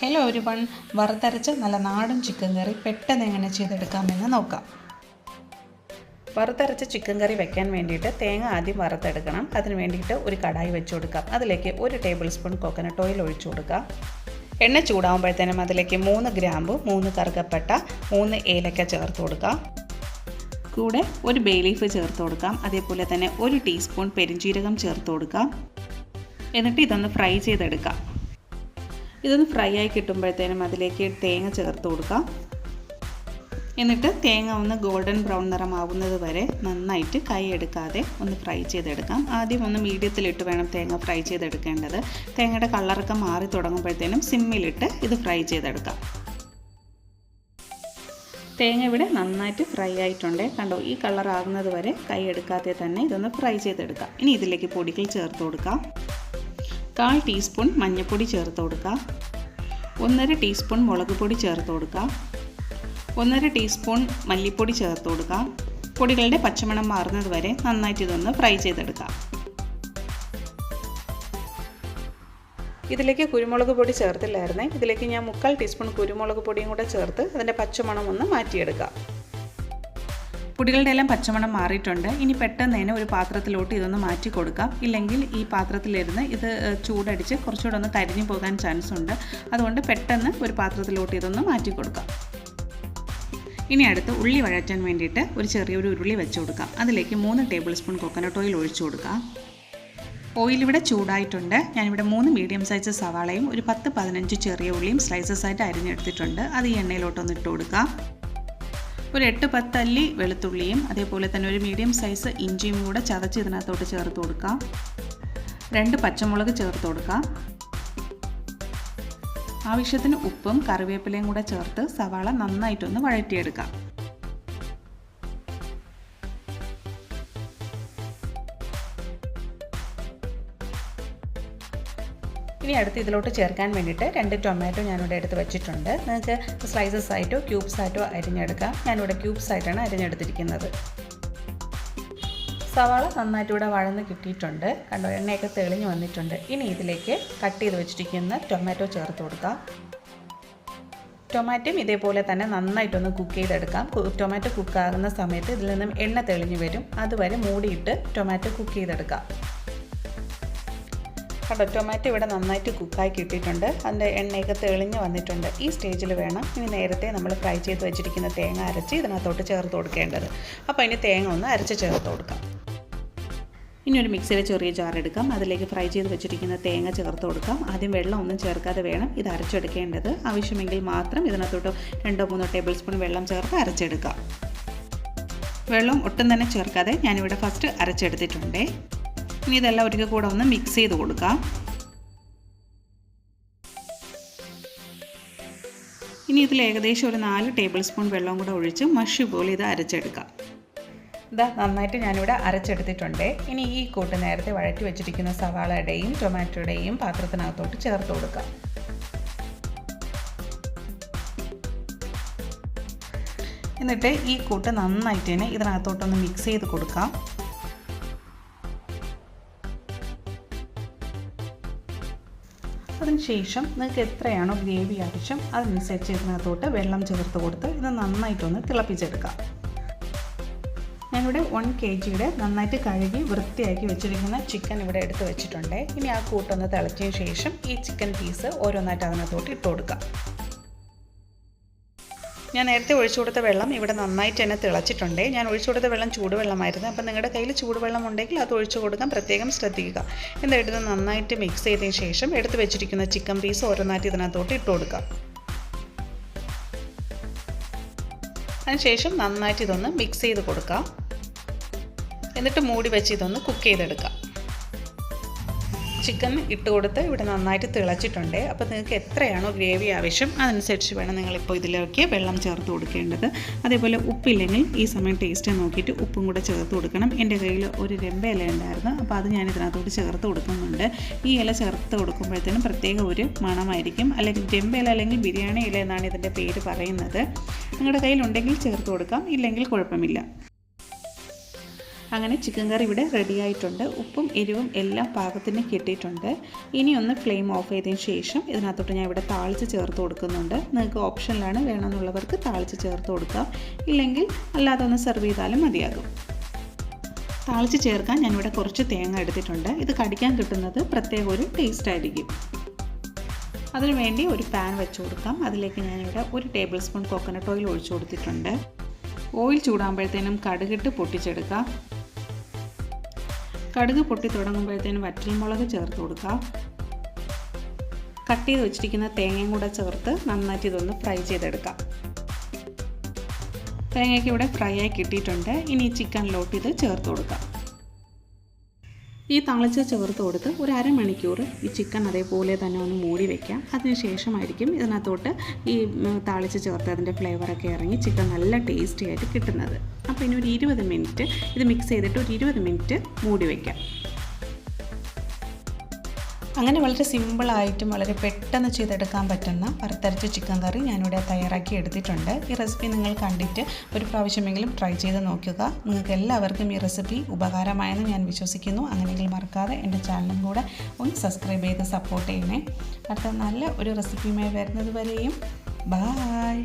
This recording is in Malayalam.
ഹലോ ഒരു വൺ വറുത്തരച്ച് നല്ല നാടൻ ചിക്കൻ കറി പെട്ടെന്ന് എങ്ങനെ ചെയ്തെടുക്കാമെന്ന് നോക്കാം. വറുത്തരച്ച ചിക്കൻ കറി വെക്കാൻ വേണ്ടിയിട്ട് തേങ്ങ ആദ്യം വറുത്തെടുക്കണം. അതിന് വേണ്ടിയിട്ട് ഒരു കടായി വെച്ച് കൊടുക്കാം. അതിലേക്ക് ഒരു ടേബിൾ സ്പൂൺ കോക്കനട്ട് ഓയിൽ ഒഴിച്ചു കൊടുക്കാം. എണ്ണ ചൂടാകുമ്പോഴത്തേനും അതിലേക്ക് മൂന്ന് ഗ്രാമ്പു മൂന്ന് കറുകപ്പട്ട മൂന്ന് ഏലക്ക ചേർത്ത് കൊടുക്കാം. കൂടെ ഒരു ബേ ലീഫ് ചേർത്ത് കൊടുക്കാം. അതേപോലെ തന്നെ ഒരു ടീസ്പൂൺ പെരിഞ്ജീരകം ചേർത്ത് കൊടുക്കാം. എന്നിട്ട് ഇതൊന്ന് ഫ്രൈ ചെയ്തെടുക്കാം. ഇതൊന്ന് ഫ്രൈ ആയി കിട്ടുമ്പോഴത്തേനും അതിലേക്ക് തേങ്ങ ചേർത്ത് കൊടുക്കാം. എന്നിട്ട് തേങ്ങ ഒന്ന് ഗോൾഡൻ ബ്രൗൺ നിറമാവുന്നത് വരെ നന്നായിട്ട് കൈ എടുക്കാതെ ഒന്ന് ഫ്രൈ ചെയ്തെടുക്കാം. ആദ്യം ഒന്ന് മീഡിയത്തിലിട്ട് വേണം തേങ്ങ ഫ്രൈ ചെയ്തെടുക്കേണ്ടത്. തേങ്ങയുടെ കളറൊക്കെ മാറി തുടങ്ങുമ്പോഴത്തേനും സിമ്മിലിട്ട് ഇത് ഫ്രൈ ചെയ്തെടുക്കാം. തേങ്ങ ഇവിടെ നന്നായിട്ട് ഫ്രൈ ആയിട്ടുണ്ട്. കണ്ടോ ഈ കളറാകുന്നത് വരെ കൈ എടുക്കാതെ തന്നെ ഇതൊന്ന് ഫ്രൈ ചെയ്തെടുക്കാം. ഇനി ഇതിലേക്ക് പൊടികൾ ചേർത്ത് കൊടുക്കാം. കാൽ ടീസ്പൂൺ മഞ്ഞൾപ്പൊടി ചേർത്ത് കൊടുക്കാം ഒന്നര ടീസ്പൂൺ മുളക് പൊടി ചേർത്ത് കൊടുക്കാം ഒന്നര ടീസ്പൂൺ മല്ലിപ്പൊടി ചേർത്ത് കൊടുക്കാം പൊടികളുടെ പച്ചമണം മാറുന്നത് വരെ നന്നായിട്ട് ഇതൊന്ന് ഫ്രൈ ചെയ്തെടുക്കാം. ഇതിലേക്ക് കുരുമുളക് പൊടി ചേർത്തില്ലായിരുന്നേ. ഇതിലേക്ക് ഞാൻ മുക്കാൽ ടീസ്പൂൺ കുരുമുളക് പൊടിയും കൂടെ ചേർത്ത് അതിന്റെ പച്ചമണം ഒന്ന് മാറ്റിയെടുക്കാം. പൊടികളുടെ എല്ലാം പച്ചമണം മാറിയിട്ടുണ്ട്. ഇനി പെട്ടെന്ന് തന്നെ ഒരു പാത്രത്തിലോട്ട് ഇതൊന്ന് മാറ്റി കൊടുക്കാം. ഇല്ലെങ്കിൽ ഈ പാത്രത്തിലിരുന്ന് ഇത് ചൂടടിച്ച് കുറച്ചുകൂടെ ഒന്ന് കരിഞ്ഞു പോകാൻ ചാൻസ് ഉണ്ട്. അതുകൊണ്ട് പെട്ടെന്ന് ഒരു പാത്രത്തിലോട്ട് ഇതൊന്ന് മാറ്റി കൊടുക്കാം. ഇനി അടുത്ത് ഉള്ളി വഴറ്റാൻ വേണ്ടിയിട്ട് ഒരു ചെറിയൊരു ഉരുളി വെച്ച് കൊടുക്കാം. അതിലേക്ക് മൂന്ന് ടേബിൾ സ്പൂൺ കൊക്കനട്ട് ഓയിൽ ഒഴിച്ചു കൊടുക്കാം. ഓയിൽ ഇവിടെ ചൂടായിട്ടുണ്ട്. ഞാനിവിടെ മൂന്ന് മീഡിയം സൈസ് സവാളയും ഒരു പത്ത് പതിനഞ്ച് ചെറിയ ഉള്ളിയും സ്ലൈസസ് ആയിട്ട് അരിഞ്ഞെടുത്തിട്ടുണ്ട്. അത് ഈ എണ്ണയിലോട്ടൊന്ന് ഇട്ട് കൊടുക്കാം. ഒരു എട്ട് പത്തല്ലി വെളുത്തുള്ളിയും അതേപോലെ തന്നെ ഒരു മീഡിയം സൈസ് ഇഞ്ചിയും കൂടെ ചതച്ച് ഇതിനകത്തോട്ട് ചേർത്ത് കൊടുക്കാം. രണ്ട് പച്ചമുളക് ചേർത്ത് കൊടുക്കാം. ആവശ്യത്തിന് ഉപ്പും കറിവേപ്പിലയും കൂടെ ചേർത്ത് സവാള നന്നായിട്ടൊന്ന് വഴറ്റിയെടുക്കാം. ഇനി അടുത്ത് ഇതിലോട്ട് ചേർക്കാൻ വേണ്ടിയിട്ട് രണ്ട് ടൊമാറ്റോ ഞാനിവിടെ എടുത്ത് വെച്ചിട്ടുണ്ട്. നിങ്ങൾക്ക് സ്ലൈസസ് ആയിട്ടോ ക്യൂബ്സ് ആയിട്ടോ അരിഞ്ഞെടുക്കാം. ഞാനിവിടെ ക്യൂബ്സ് ആയിട്ടാണ് അരിഞ്ഞെടുത്തിരിക്കുന്നത്. സവാള നന്നായിട്ട് ഇവിടെ വഴന്ന് കിട്ടിയിട്ടുണ്ട്. കണ്ടോ എണ്ണയൊക്കെ തെളിഞ്ഞു വന്നിട്ടുണ്ട്. ഇനി ഇതിലേക്ക് കട്ട് ചെയ്ത് വെച്ചിരിക്കുന്ന ടൊമാറ്റോ ചേർത്ത് കൊടുക്കാം. ടൊമാറ്റോയും ഇതേപോലെ തന്നെ നന്നായിട്ടൊന്ന് കുക്ക് ചെയ്തെടുക്കാം. ടൊമാറ്റോ കുക്കാകുന്ന സമയത്ത് ഇതിൽ നിന്നും എണ്ണ തെളിഞ്ഞു വരും. അതുവരെ മൂടിയിട്ട് ടൊമാറ്റോ കുക്ക് ചെയ്തെടുക്കാം. കണ്ടോ ടൊമാറ്റോ ഇവിടെ നന്നായിട്ട് കുക്കായി കിട്ടിയിട്ടുണ്ട്. അതിന്റെ എണ്ണയൊക്കെ തെളിഞ്ഞ് വന്നിട്ടുണ്ട്. ഈ സ്റ്റേജിൽ വേണം ഇനി നേരത്തെ നമ്മൾ ഫ്രൈ ചെയ്ത് വെച്ചിരിക്കുന്ന തേങ്ങ അരച്ച് ഇതിനകത്തോട്ട് ചേർത്ത് കൊടുക്കേണ്ടത്. അപ്പോൾ അതിന് തേങ്ങ ഒന്ന് അരച്ച് ചേർത്ത് കൊടുക്കാം. ഇനി ഒരു മിക്സിയിലെ ചെറിയ ജാർ എടുക്കാം. അതിലേക്ക് ഫ്രൈ ചെയ്ത് വെച്ചിരിക്കുന്ന തേങ്ങ ചേർത്ത് കൊടുക്കാം. ആദ്യം വെള്ളം ഒന്നും ചേർക്കാതെ വേണം ഇത് അരച്ചെടുക്കേണ്ടത്. ആവശ്യമെങ്കിൽ മാത്രം ഇതിനകത്തോട്ട് രണ്ടോ മൂന്നോ ടേബിൾ സ്പൂൺ വെള്ളം ചേർത്ത് അരച്ചെടുക്കാം. വെള്ളം ഒട്ടും തന്നെ ചേർക്കാതെ ഞാനിവിടെ ഫസ്റ്റ് അരച്ചെടുത്തിട്ടുണ്ടേ. ഇനി ഇതെല്ലാം ഒരിക്കൽ കൂടെ ഒന്ന് മിക്സ് ചെയ്ത് കൊടുക്കാം. ഇനി ഇതിൽ ഏകദേശം ഒരു നാല് ടേബിൾ സ്പൂൺ വെള്ളം കൂടെ ഒഴിച്ച് മഷി പോലെ ഇത് അരച്ചെടുക്കാം. ഇതാ നന്നായിട്ട് ഞാനിവിടെ അരച്ചെടുത്തിട്ടുണ്ട്. ഇനി ഈ കൂട്ട് നേരത്തെ വഴറ്റി വെച്ചിരിക്കുന്ന സവാളയുടെയും ടൊമാറ്റോയുടെയും പാത്രത്തിനകത്തോട്ട് ചേർത്ത് കൊടുക്കാം. എന്നിട്ട് ഈ കൂട്ട് നന്നായിട്ട് തന്നെ ഇതിനകത്തോട്ടൊന്ന് മിക്സ് ചെയ്ത് കൊടുക്കാം. അതിനുശേഷം നിങ്ങൾക്ക് എത്രയാണോ ഗ്രേവി ആവശ്യം അതനുസരിച്ച് ഇതിനകത്തോട്ട് വെള്ളം ചേർത്ത് കൊടുത്ത് ഇത് നന്നായിട്ടൊന്ന് തിളപ്പിച്ചെടുക്കാം. ഞാനിവിടെ വൺ കെ ജിയുടെ നന്നായിട്ട് കഴുകി വൃത്തിയാക്കി വെച്ചിരിക്കുന്ന ചിക്കൻ ഇവിടെ എടുത്ത് വെച്ചിട്ടുണ്ട്. ഇനി ആ കൂട്ടൊന്ന് തിളച്ചതിന് ശേഷം ഈ ചിക്കൻ പീസ് ഓരോന്നായിട്ട് അതിനകത്തോട്ട് ഇട്ട് കൊടുക്കാം. ഞാൻ നേരത്തെ ഒഴിച്ചു കൊടുത്ത വെള്ളം ഇവിടെ നന്നായിട്ട് തന്നെ തിളച്ചിട്ടുണ്ട്. ഞാൻ ഒഴിച്ചു കൊടുത്ത വെള്ളം ചൂടുവെള്ളമായിരുന്നു. അപ്പം നിങ്ങളുടെ കയ്യിൽ ചൂടുവെള്ളം ഉണ്ടെങ്കിൽ അത് ഒഴിച്ചു കൊടുക്കാൻ പ്രത്യേകം ശ്രദ്ധിക്കുക. എന്നിട്ട് ഇത് നന്നായിട്ട് മിക്സ് ചെയ്തതിന് ശേഷം എടുത്തു വെച്ചിരിക്കുന്ന ചിക്കൻ പീസ് ഓരോന്നായിട്ട് ഇതിനകത്തോട്ട് ഇട്ട് കൊടുക്കാം അതിനുശേഷം നന്നായിട്ട് ഇതൊന്ന് മിക്സ് ചെയ്ത് കൊടുക്കാം. എന്നിട്ട് മൂടി വെച്ച് ഇതൊന്ന് കുക്ക് ചെയ്തെടുക്കാം. ചിക്കൻ ഇട്ട് കൊടുത്ത് ഇവിടെ നന്നായിട്ട് തിളച്ചിട്ടുണ്ട്. അപ്പോൾ നിങ്ങൾക്ക് എത്രയാണോ ഗ്രേവി ആവശ്യം അതനുസരിച്ച് വേണം നിങ്ങളിപ്പോൾ ഇതിലേക്ക് വെള്ളം ചേർത്ത് കൊടുക്കേണ്ടത്. അതേപോലെ ഉപ്പില്ലെങ്കിൽ ഈ സമയം ടേസ്റ്റ് നോക്കിയിട്ട് ഉപ്പും കൂടെ ചേർത്ത് കൊടുക്കണം. എന്റെ കയ്യിൽ ഒരു രമ്പ ഇല ഉണ്ടായിരുന്നു. അപ്പോൾ അത് ഞാൻ ഇതിനകത്തോട്ട് ചേർത്ത് കൊടുക്കുന്നുണ്ട്. ഈ ഇല ചേർത്ത് കൊടുക്കുമ്പോഴത്തേനും പ്രത്യേക ഒരു മണമായിരിക്കും. അല്ലെങ്കിൽ രമ്പ ഇല അല്ലെങ്കിൽ ബിരിയാണി ഇല എന്നാണ് ഇതിന്റെ പേര് പറയുന്നത്. നിങ്ങളുടെ കയ്യിലുണ്ടെങ്കിൽ ചേർത്ത് കൊടുക്കാം. ഇല്ലെങ്കിൽ കുഴപ്പമില്ല. അങ്ങനെ ചിക്കൻ കറി ഇവിടെ റെഡി ആയിട്ടുണ്ട്. ഉപ്പും എരിവും എല്ലാം പാകത്തിന് കിട്ടിയിട്ടുണ്ട്. ഇനി ഒന്ന് ഫ്ലെയിം ഓഫ് ചെയ്തതിന് ശേഷം ഇതിനകത്തോട്ട് ഞാൻ ഇവിടെ താളിച്ച് ചേർത്ത് കൊടുക്കുന്നുണ്ട്. നിങ്ങൾക്ക് ഓപ്ഷനിലാണ് വേണമെന്നുള്ളവർക്ക് താളിച്ച് ചേർത്ത് കൊടുക്കാം. ഇല്ലെങ്കിൽ അല്ലാതെ ഒന്ന് സെർവ് ചെയ്താലും മതിയാകും. താളിച്ച് ചേർക്കാൻ ഞാനിവിടെ കുറച്ച് തേങ്ങ എടുത്തിട്ടുണ്ട്. ഇത് കടിക്കാൻ കിട്ടുന്നത് പ്രത്യേക ഒരു ടേസ്റ്റ് ആയിരിക്കും. അതിനുവേണ്ടി ഒരു പാൻ വെച്ച് കൊടുക്കാം. അതിലേക്ക് ഞാനിവിടെ ഒരു ടേബിൾ സ്പൂൺ കോക്കനട്ട് ഓയിൽ ഒഴിച്ചു കൊടുത്തിട്ടുണ്ട്. ഓയിൽ ചൂടാകുമ്പോഴത്തേനും കടുകിട്ട് പൊട്ടിച്ചെടുക്കാം. കടുക് പൊട്ടി തുടങ്ങുമ്പോഴത്തേനും വറ്റൽമുളക് ചേർത്ത് കൊടുക്കുക. കട്ട് ചെയ്ത് വെച്ചിരിക്കുന്ന തേങ്ങയും കൂടെ ചേർത്ത് നന്നായിട്ട് ഇതൊന്ന് ഫ്രൈ ചെയ്തെടുക്കാം. തേങ്ങയ്ക്ക് ഇവിടെ ഫ്രൈ ആയി കിട്ടിയിട്ടുണ്ട്. ഇനി ചിക്കനിലോട്ട് ഇത് ചേർത്ത് കൊടുക്കാം. ഈ താളിച്ച ചേർത്ത് കൊടുത്ത് ഒരു അരമണിക്കൂർ ഈ ചിക്കൻ അതേപോലെ തന്നെ ഒന്ന് മൂടി വെക്കാം. അതിനുശേഷമായിരിക്കും ഇതിനകത്തോട്ട് ഈ തളിച്ച് ചേർത്ത് അതിന്റെ ഫ്ലേവറൊക്കെ ഇറങ്ങി ചിക്കൻ നല്ല ടേസ്റ്റി ആയിട്ട് കിട്ടുന്നത്. അപ്പോൾ ഇനി ഒരു ഇരുപത് മിനിറ്റ് ഇത് മിക്സ് ചെയ്തിട്ട് ഒരു ഇരുപത് മിനിറ്റ് മൂടി വയ്ക്കാം അങ്ങനെ വളരെ സിമ്പിളായിട്ടും വളരെ പെട്ടെന്ന് ചെയ്തെടുക്കാൻ പറ്റുന്ന വറുത്തരച്ച ചിക്കൻ കറി ഞാനിവിടെ തയ്യാറാക്കി എടുത്തിട്ടുണ്ട്. ഈ റെസിപ്പി നിങ്ങൾ കണ്ടിട്ട് ഒരു പ്രാവശ്യമെങ്കിലും ട്രൈ ചെയ്ത് നോക്കുക. നിങ്ങൾക്ക് എല്ലാവർക്കും ഈ റെസിപ്പി ഉപകാരമായെന്ന് ഞാൻ വിശ്വസിക്കുന്നു. അങ്ങനെയെങ്കിൽ മറക്കാതെ എന്റെ ചാനലും കൂടെ ഒന്ന് സബ്സ്ക്രൈബ് ചെയ്ത് സപ്പോർട്ട് ചെയ്യണേ. അടുത്ത നല്ല ഒരു റെസിപ്പിയുമായി വരുന്നത് വരെയും. ബായ്